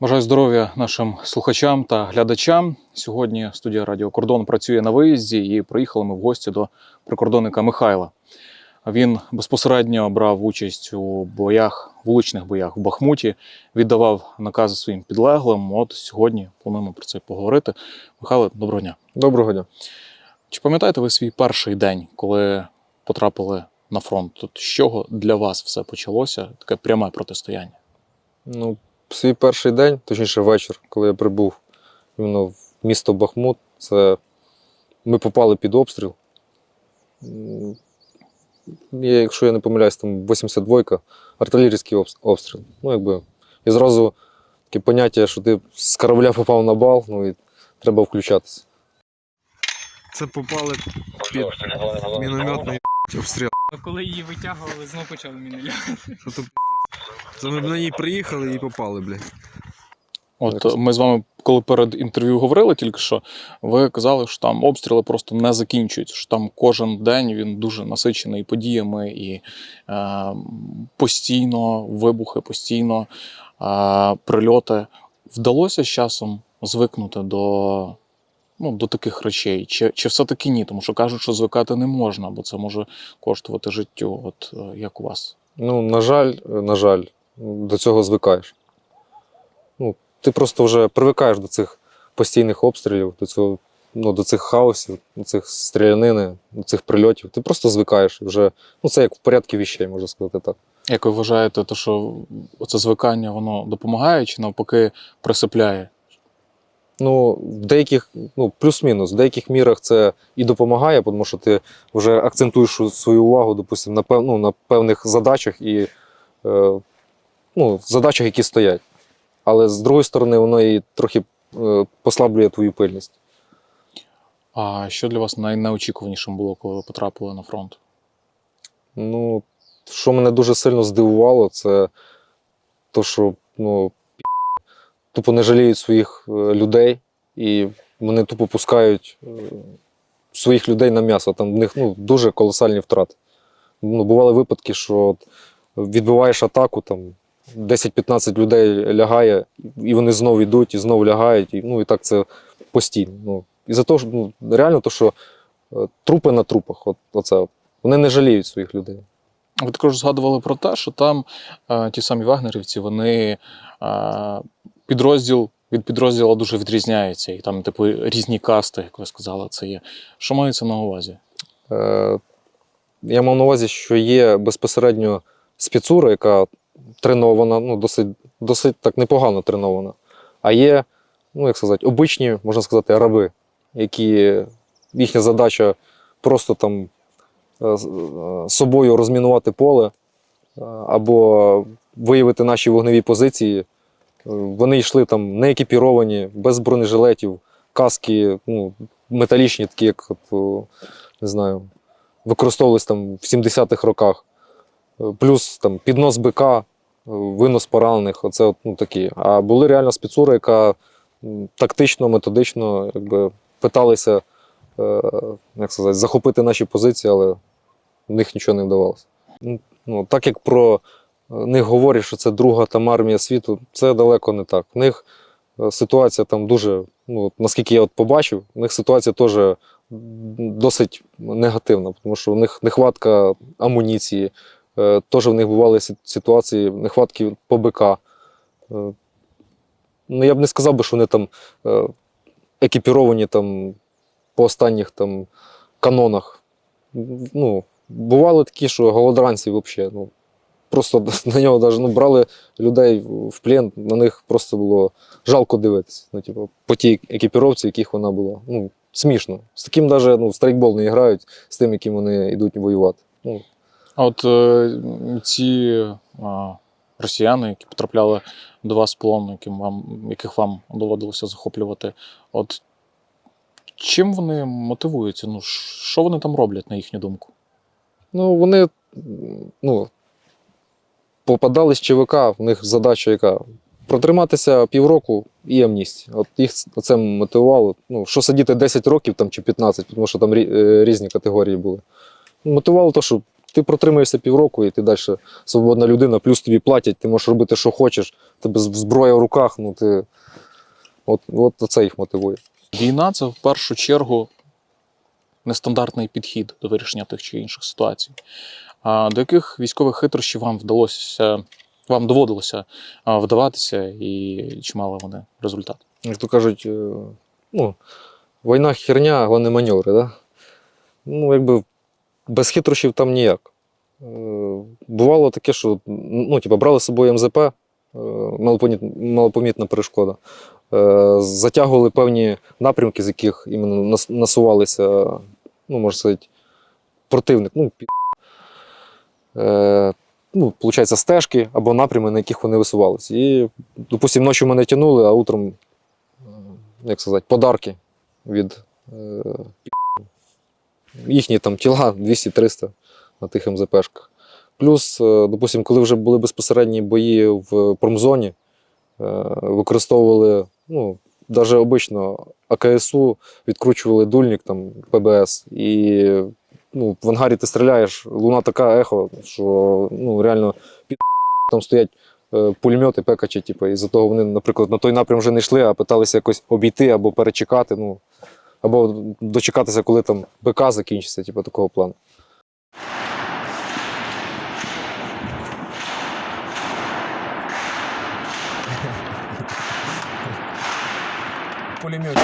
Бажаю здоров'я нашим слухачам та глядачам. Сьогодні студія Радіо Кордон працює на виїзді і приїхали ми в гості до прикордонника Михайла. Він безпосередньо брав участь у боях, вуличних боях в Бахмуті, віддавав накази своїм підлеглим. От сьогодні плануємо про це поговорити. Михайло, доброго дня. Доброго дня. Чи пам'ятаєте ви свій перший день, коли потрапили на фронт? Тут з чого для вас все почалося? Таке пряме протистояння? Ну, свій перший день, точніше вечір, коли я прибув іменно в місто Бахмут, це ми попали під обстріл. Є, якщо я не помиляюсь, там 82-ка, артилерійський обстріл. Ну, якби. І зразу таке поняття, що ти з корабля попав на бал, ну і треба включатися. Це попали під мінометний обстріл. А коли її витягували, знову почали міни. Це ми б на ній приїхали і попали, блядь. От ми з вами, коли перед інтерв'ю говорили тільки що, ви казали, що там обстріли просто не закінчуються. Що там кожен день він дуже насичений подіями і е, постійно вибухи, постійно е, прильоти. Вдалося з часом звикнути до, ну, до таких речей? Чи, чи все-таки ні? Тому що кажуть, що звикати не можна, бо це може коштувати життю. От е, як у вас? Ну, на жаль, на жаль, до цього звикаєш. Ну, ти просто вже привикаєш до цих постійних обстрілів, до цього, ну, до цих хаосів, до цих стрілянини, до цих прильотів. Ти просто звикаєш. Вже, ну, це як в порядку віщей, можна сказати так. Як ви вважаєте, то що це звикання воно допомагає чи навпаки присипляє? Ну, в деяких, ну, плюс-мінус, в деяких мірах це і допомагає, тому що ти вже акцентуєш свою увагу, допустимо, на, пев, ну, на певних задачах і е, ну, задачах, які стоять. Але з другої сторони, воно і трохи е, послаблює твою пильність. А що для вас найнеочікуванішим було, коли ви потрапили на фронт? Ну, що мене дуже сильно здивувало, це то, що ну, тупо не жаліють своїх е, людей, і вони тупо пускають е, своїх людей на м'ясо. Там в них ну, дуже колосальні втрати. Ну, бували випадки, що відбиваєш атаку, там 10-15 людей лягає, і вони знову йдуть, і знову лягають. І, ну, і так це постійно. Ну, і за те, що ну, реально, то, що е, трупи на трупах, от, оце, вони не жаліють своїх людей. Ви також згадували про те, що там е, ті самі вагнерівці, вони е, підрозділ від підрозділу дуже відрізняються, і там, типу, різні касти, як ви сказали, це є. Що мається на увазі? Е, Я мав на увазі, що є безпосередньо спецура, яка тренована, ну, досить, досить так непогано тренована. А є, ну як сказати, обичні, можна сказати, раби, які їхня задача просто там е, е, собою розмінувати поле е, або виявити наші вогневі позиції. Вони йшли там не екіпіровані, без бронежилетів, каски ну, металічні, такі, як от, не знаю, використовувались там в 70-х роках. Е, Плюс там піднос бика, е, винос поранених, оце от, ну, такі. А були реально спецури, яка тактично, методично якби, питалися е, як сказати, захопити наші позиції, але в них нічого не вдавалося. Ну, Ну, так як про е, них говорять, що це друга там армія світу, це далеко не так. В них ситуація там дуже, ну, наскільки я от побачив, в них ситуація теж досить негативна, тому що в них нехватка амуніції, теж в них бували ситуації нехватки по БК. Е, Ну, я б не сказав би, що вони там е, екіпіровані там, по останніх там, канонах. Ну, бували такі, що голодранці взагалі. Ну, просто на нього даже, ну, брали людей в плен, на них просто було жалко дивитися. Ну, типу, по тій екіпіровці, яких вона була. Ну, смішно. З таким навіть ну, страйкбол не грають, з тим, яким вони йдуть воювати. Ну, А от е, ці росіяни, які потрапляли до вас в полон, яким вам, яких вам доводилося захоплювати, от чим вони мотивуються? Ну, що вони там роблять, на їхню думку? Ну, вони ну, попадали з ЧВК, в них задача яка? Протриматися півроку і амністія. От їх це мотивувало. Ну, що сидіти 10 років там, чи 15, тому що там е, різні категорії були. Мотивувало те, що ти протримаєшся півроку, і ти далі свободна людина, плюс тобі платять, ти можеш робити, що хочеш, тебе зброя в руках, ну ти. От, от це їх мотивує. Війна це в першу чергу нестандартний підхід до вирішення тих чи інших ситуацій. А до яких військових хитрощів вам вдалося, вам доводилося вдаватися, і чи мали вони результат? Як то кажуть, е, ну, війна херня, головне маневри, да? Ну, якби без хитрощів там ніяк. Е, Бувало таке, що ну, типу, брали з собою МЗП, е, малопомітна перешкода. Е, Затягували певні напрямки, з яких іменно насувалися, ну, можна сказати, противник. Ну, пі... ну, виходить, стежки або напрями, на яких вони висувалися. І, допустимо, ночі мене тягнули, а утром як сказати, подарки від е, їхні там тіла 200-300 на тих МЗПшках. Плюс, е, допустимо, коли вже були безпосередні бої в промзоні, е, використовували, ну, навіть обично АКСУ відкручували дульник там ПБС. І ну, в ангарі ти стріляєш, луна така ехо, що ну, реально під там стоять е, пулемети, пекачі, типу, і за того вони, наприклад, на той напрям вже не йшли, а питалися якось обійти або перечекати, ну, або дочекатися, коли там БК закінчиться, типу, такого плану. Пулемет.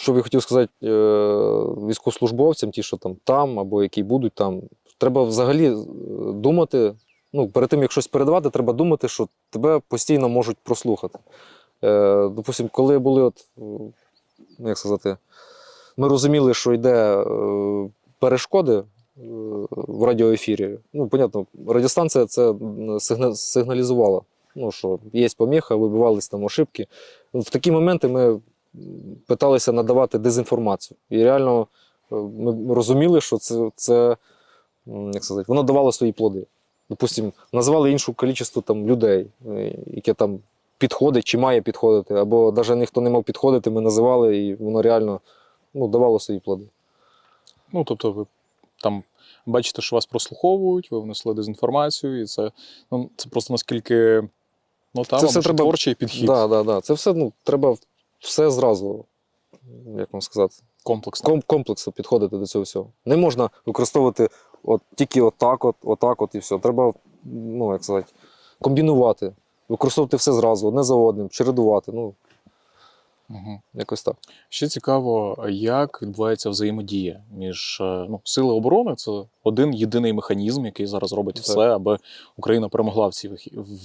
Що б я хотів сказати е, військовослужбовцям, ті, що там там або які будуть там, треба взагалі е, думати. Ну, перед тим, як щось передавати, треба думати, що тебе постійно можуть прослухати. Е, допустим, коли були, от, е, ну, як сказати, ми розуміли, що йде е, перешкоди в радіоефірі. Ну, понятно, радіостанція це сигналізувала, ну, що є поміха, вибивались там ошибки. В такі моменти ми питалися надавати дезінформацію. І реально ми розуміли, що це, це як сказати, воно давало свої плоди. Допустимо, назвали іншу кількість там людей, е, яке там підходить чи має підходити, або навіть ніхто не мав підходити, ми називали, і воно реально ну, давало свої плоди. Ну, тобто, ви там бачите, що вас прослуховують, ви внесли дезінформацію, і це, ну, це просто наскільки ну, там, Це все треба- творчий підхід Да, да, да. Це все ну, треба все зразу, як вам сказати, комплексно. ком- комплексно підходити до цього всього. Не можна використовувати от, тільки отак, от, отак, от і все. Треба, ну, як сказати, комбінувати, використовувати все зразу, одне за одним, чередувати. Ну, Угу. якось так. Ще цікаво, як відбувається взаємодія між е, ну, сили оборони це один єдиний механізм, який зараз робить Так. все, аби Україна перемогла в цій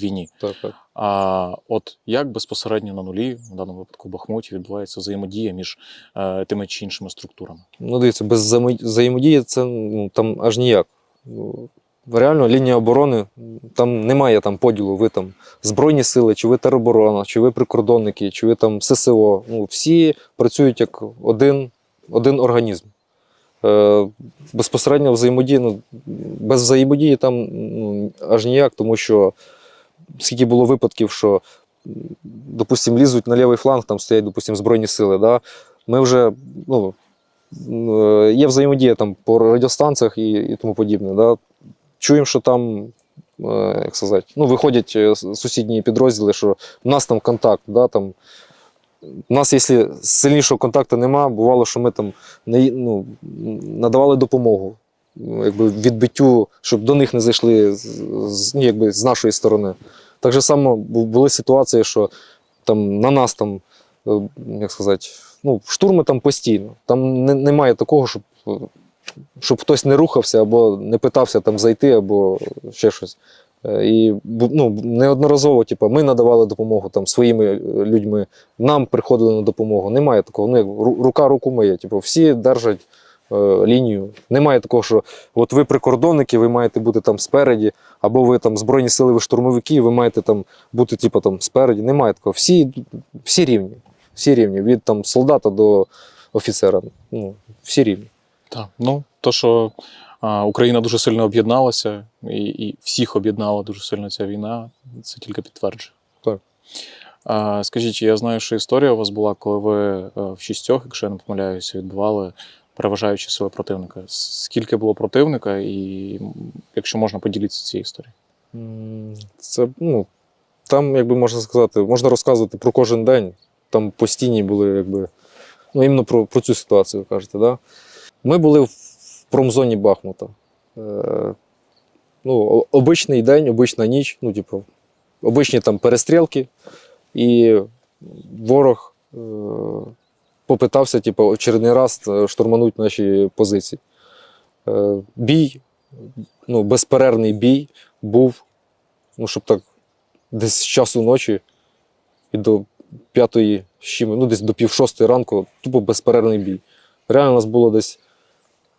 війні. так, так. А от як безпосередньо на нулі, в даному випадку в Бахмуті, відбувається взаємодія між е, тими чи іншими структурами? Ну, дивіться, без взаємо- взаємодії це ну, там аж ніяк. Реально, лінія оборони, там немає там поділу, ви там Збройні сили, чи ви тероборона, чи ви прикордонники, чи ви там ССО. Ну, всі працюють як один, один організм. Е, безпосередньо взаємодія, ну, без взаємодії там ну, аж ніяк, тому що скільки було випадків, що, допустимо, лізуть на лівий фланг, там стоять, допустимо, Збройні сили. Да? Ми вже ну, е, є взаємодія там по радіостанціях і, і тому подібне. Да? Чуємо, що там, е, як сказати, ну, виходять е, сусідні підрозділи, що в нас там контакт. Да? Там, у нас, якщо сильнішого контакту нема, бувало, що ми там не, ну, надавали допомогу якби, відбиттю, щоб до них не зайшли з, ну, якби, з нашої сторони. Так же само були ситуації, що там, на нас там, е, як сказати, ну, штурми там постійно. Там не, немає такого, щоб, щоб хтось не рухався або не питався там зайти, або ще щось. Е, І ну, неодноразово, типу, ми надавали допомогу там своїми е, людьми, нам приходили на допомогу. Немає такого. Ну, як рука руку миє. Типу, всі держать е, лінію. Немає такого, що от ви прикордонники, ви маєте бути там спереді, або ви там Збройні сили, ви штурмовики, ви маєте там бути типу, там, спереді. Немає такого. Всі, всі рівні. Всі рівні. Від там, солдата до офіцера. Ну, всі рівні. Так, ну то, що а, Україна дуже сильно об'єдналася, і, і всіх об'єднала дуже сильно ця війна, це тільки підтверджує. Так. А, скажіть, я знаю, що історія у вас була, коли ви е, в шістьох, якщо я не помиляюся, відбивали переважаючи сили противника. Скільки було противника, і якщо можна поділитися цією історією? Це, ну, там, якби можна сказати, можна розказувати про кожен день. Там постійні були, якби, ну, іменно про, про цю ситуацію ви кажете. Да? Ми були в промзоні Бахмута. Е, ну, обичний день, обична ніч, ну, типу, обичні там перестрілки, і ворог е, попитався, типу, очередний раз е, штурмануть наші позиції. Е, бій, ну, безперервний бій був, ну, щоб так, десь з часу ночі і до п'ятої, ну, десь до пів шостої ранку, тупо безперервний бій. Реально у нас було десь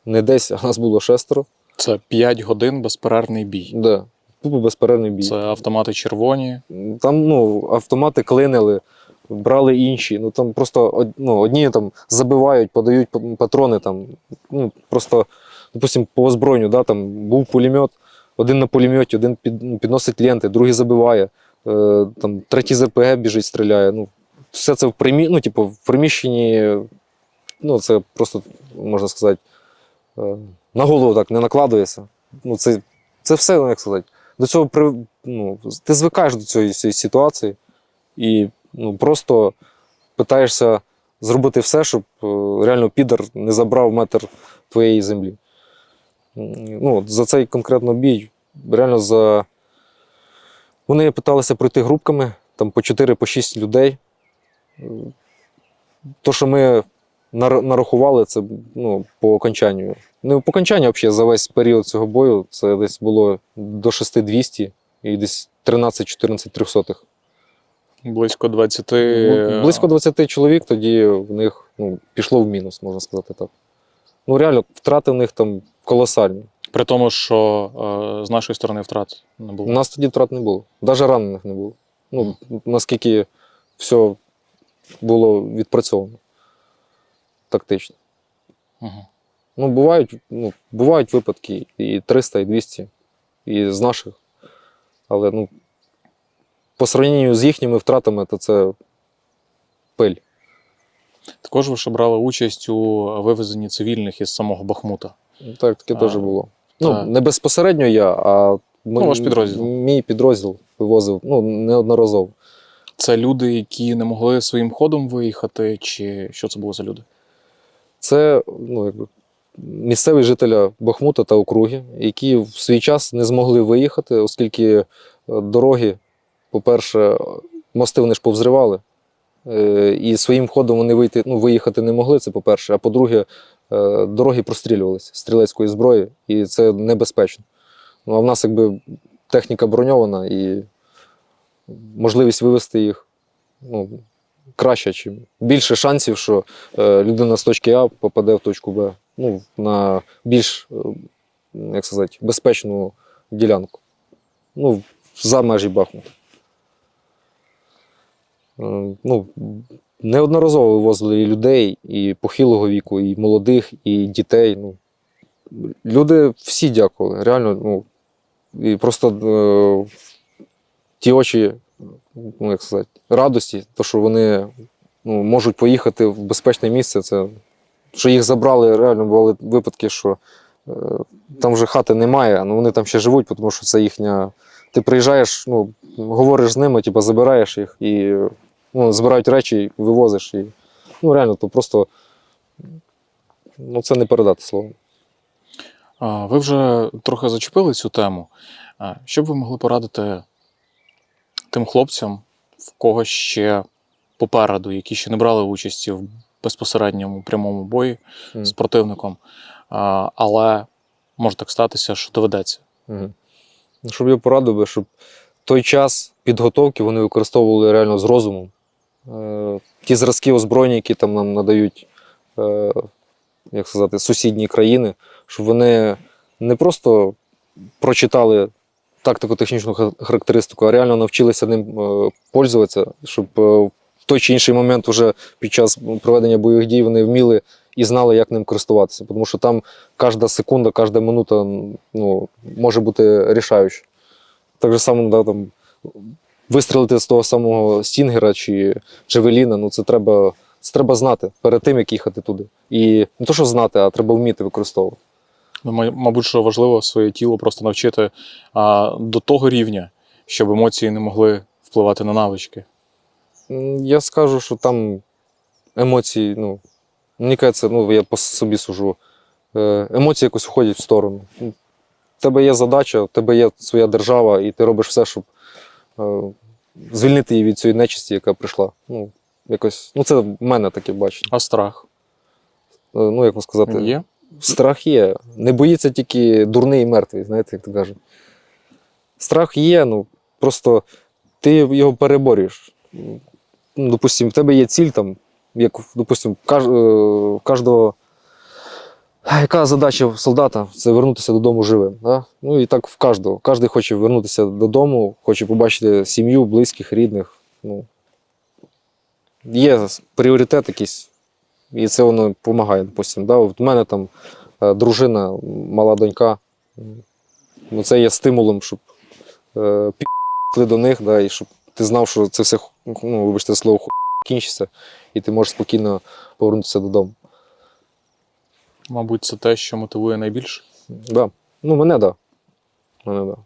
не десь, а нас було шестеро. Це 5 годин безперервний бій. Да. Тупо безперервний бій. Це автомати червоні. Там ну, автомати клинили, брали інші. Ну там просто ну, одні там забивають, подають патрони. Там, ну, просто, допустим, по озброєнню, да, там був пулемет, один на пулеметі, один під, ну, підносить ленти, другий забиває, е, там, третій з РПГ біжить, стріляє. Ну, все це в, примі... ну, типу, в приміщенні, ну, це просто, можна сказати, на голову так не накладується. Ну, це, це все, ну, як сказати. До цього ну, ти звикаєш до цієї, ситуації і ну, просто питаєшся зробити все, щоб е, реально підар не забрав метр твоєї землі. Ну, за цей конкретно бій, реально за. Вони питалися пройти групками, там по 4 по 6 людей. Е, То, що ми нарахували, це ну, по окончанню. Не по окончанню взагалі за весь період цього бою це десь було до 6200 і десь 13-14 трьохсотих. Близько 20. Ну, Близько 20 чоловік тоді в них ну, пішло в мінус, можна сказати так. Ну, реально, втрати в них там колосальні. При тому, що е, з нашої сторони втрат не було. У нас тоді втрат не було. Навіть ранених не було. Ну, наскільки все було відпрацьовано тактично. Мгм. Ну, бувають, ну, бувають випадки і 300, і 200, і з наших. Але ну, по сравненню з їхніми втратами, то це пиль. Також ви ще брали участь у вивезенні цивільних із самого Бахмута. Так, таке теж було. Ну, не безпосередньо я, а ми- Ну, ваш підрозділ. мій підрозділ вивозив ну, неодноразово. Це люди, які не могли своїм ходом виїхати, чи що це було за люди? Це ну, місцеві жителі Бахмута та округи, які в свій час не змогли виїхати, оскільки е, дороги, по-перше, мости вони ж повзривали. е, І своїм ходом вони вийти, ну, виїхати не могли, це по-перше. А по-друге, е, дороги прострілювалися стрілецької зброї, і це небезпечно. Ну, а в нас якби техніка броньована і можливість вивести їх ну, краще, чим більше шансів, що е, людина з точки А попаде в точку Б. Ну, на більш, е, як сказати, безпечну ділянку. Ну, за межі Бахмута. Е, Ну, неодноразово вивозили і людей, і похилого віку, і молодих, і дітей. Ну, люди всі дякували. Реально, ну, і просто е, ті очі, ну, як сказати, радості, то, що вони ну, можуть поїхати в безпечне місце. Це, що їх забрали, реально бували випадки, що е, там вже хати немає, але вони там ще живуть, тому що це їхня. Ти приїжджаєш, ну, говориш з ними, типу, забираєш їх і ну, збирають речі, вивозиш. І, ну, реально, то просто ну, це не передати словом. Ви вже трохи зачепили цю тему. Що б ви могли порадити тим хлопцям, в кого ще попереду, які ще не брали участі в безпосередньому прямому бої Мгм. з противником, а, але може так статися, що доведеться. Угу. Щоб я порадив би, щоб той час підготовки вони використовували реально з розумом. Е, ті зразки озброєння, які там нам надають, е, як сказати, сусідні країни, щоб вони не просто прочитали тактико-технічну характеристику, а реально навчилися ним е, пользуватися, щоб е, в той чи інший момент уже під час проведення бойових дій вони вміли і знали, як ним користуватися. Тому що там кожна секунда, кожна минута ну, може бути рішаюча. Так же само, да, там, вистрілити з того самого Стінгера чи Джевеліна, ну це треба, це треба знати перед тим, як їхати туди. І не то, що знати, а треба вміти використовувати. Ну, мабуть, що важливо своє тіло просто навчити а, до того рівня, щоб емоції не могли впливати на навички. Я скажу, що там емоції, ну, мені кажеться, ну, я по собі сужу. е, Емоції якось уходять в сторону. Ну, В тебе є задача, в тебе є своя держава, і ти робиш все, щоб е, звільнити її від цієї нечисті, яка прийшла. Ну, якось, ну, це в мене таке бачення. А страх Е, Ну, як вам сказати, є? Страх є. Не боїться тільки дурний і мертвий, знаєте, як то кажуть. Страх є, ну просто ти його переборюєш. Ну, допустим, в тебе є ціль там, як, допустим, каж, е, кожного. Яка задача солдата? Це вернутися додому живим. Да? Ну і так в кожного. Кожен хоче вернутися додому, хоче побачити сім'ю, близьких, рідних. Ну, є пріоритет якийсь, і це воно допомагає. Допустим, да? От у мене там е, дружина, мала донька. Ну, це є стимулом, щоб е, пішли до них, да, і щоб ти знав, що це все, ну, вибачте слово, ху... кінчиться, і ти можеш спокійно повернутися додому. Мабуть, це те, що мотивує найбільше. Да. Ну, мене. Да. Мене, да.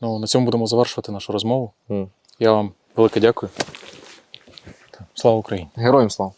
Ну, на цьому будемо завершувати нашу розмову. М. Я вам велике дякую. Слава Україні! Героям слава!